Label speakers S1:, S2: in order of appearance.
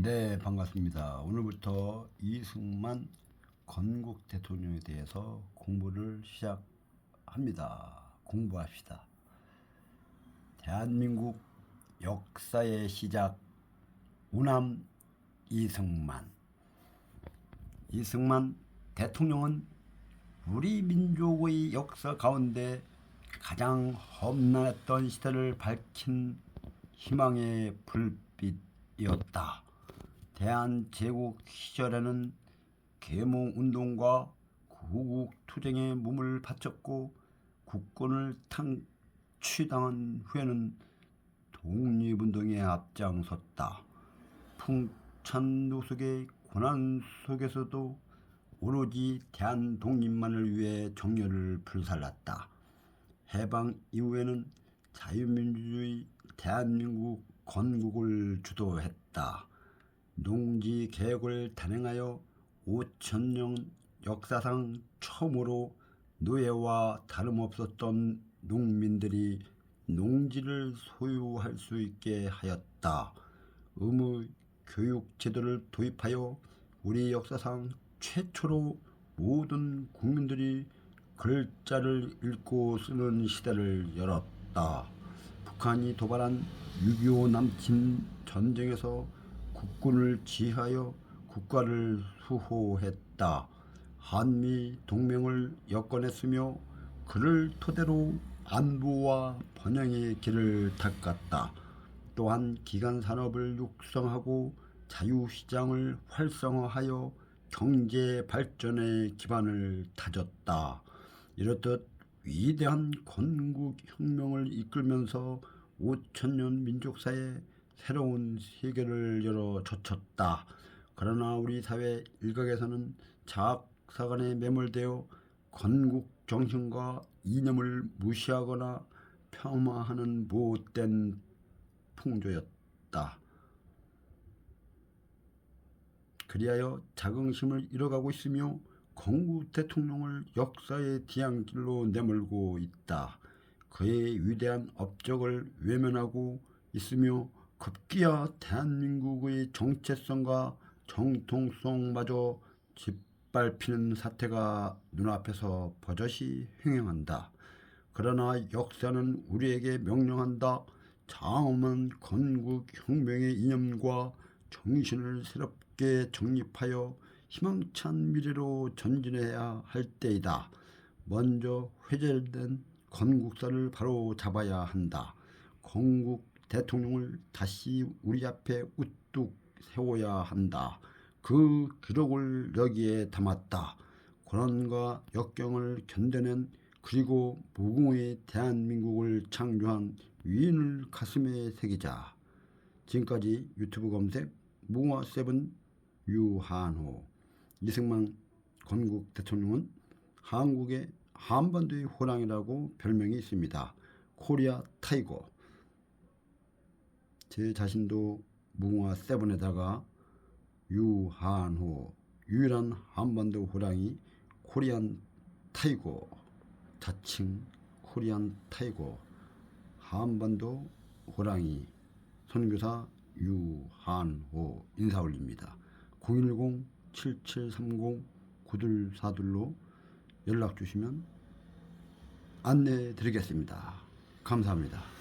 S1: 네, 반갑습니다. 오늘부터 이승만 건국 대통령에 대해서 공부를 시작합니다. 공부합시다. 대한민국 역사의 시작 우남 이승만. 이승만 대통령은 우리 민족의 역사 가운데 가장 험난했던 시대를 밝힌 희망의 불빛이었다. 대한제국 시절에는 계몽운동과 구국투쟁에 몸을 바쳤고 국권을 탕취당한 후에는 독립운동에 앞장섰다. 풍찬 노숙의 고난 속에서도 오로지 대한 독립만을 위해 정열을 불살랐다. 해방 이후에는 자유민주주의 대한민국 건국을 주도했다. 농지 개혁을 단행하여 5천년 역사상 처음으로 노예와 다름없었던 농민들이 농지를 소유할 수 있게 하였다. 의무 교육 제도를 도입하여 우리 역사상 최초로 모든 국민들이 글자를 읽고 쓰는 시대를 열었다. 북한이 도발한 6.25 남침 전쟁에서 국군을 지휘하여 국가를 수호했다. 한미 동맹을 여건했으며 그를 토대로 안보와 번영의 길을 닦았다. 또한 기간 산업을 육성하고 자유시장을 활성화하여 경제 발전의 기반을 다졌다. 이렇듯 위대한 건국혁명을 이끌면서 5천년 민족사에 새로운 세계를 열어 젖혔다. 그러나 우리 사회 일각에서는 자학사관에 매몰되어 건국 정신과 이념을 무시하거나 폄하하는 못된 풍조였다. 그리하여 자긍심을 잃어가고 있으며 건국 대통령을 역사의 뒤안길로 내몰고 있다. 그의 위대한 업적을 외면하고 있으며 급기야 대한민국의 정체성과 정통성마저 짓밟히는 사태가 눈앞에서 버젓이 횡행한다. 그러나 역사는 우리에게 명령한다. 장엄한 건국혁명의 이념과 정신을 새롭게 정립하여 희망찬 미래로 전진해야 할 때이다. 먼저 회절된 건국사를 바로 잡아야 한다. 건국 대통령을 다시 우리 앞에 우뚝 세워야 한다. 그 기록을 여기에 담았다. 고난과 역경을 견뎌낸 그리고 무궁의 대한민국을 창조한 위인을 가슴에 새기자. 지금까지 유튜브 검색 무궁화 세븐 유한호 이승만 건국 대통령은 한국의 한반도의 호랑이라고 별명이 있습니다. 코리아 타이거. 제 자신도 무궁화 세븐에다가 유한호 유일한 한반도 호랑이 코리안 타이거 자칭 코리안 타이거 한반도 호랑이 선교사 유한호 인사 올립니다. 010-7730-9242로 연락 주시면 안내 드리겠습니다. 감사합니다.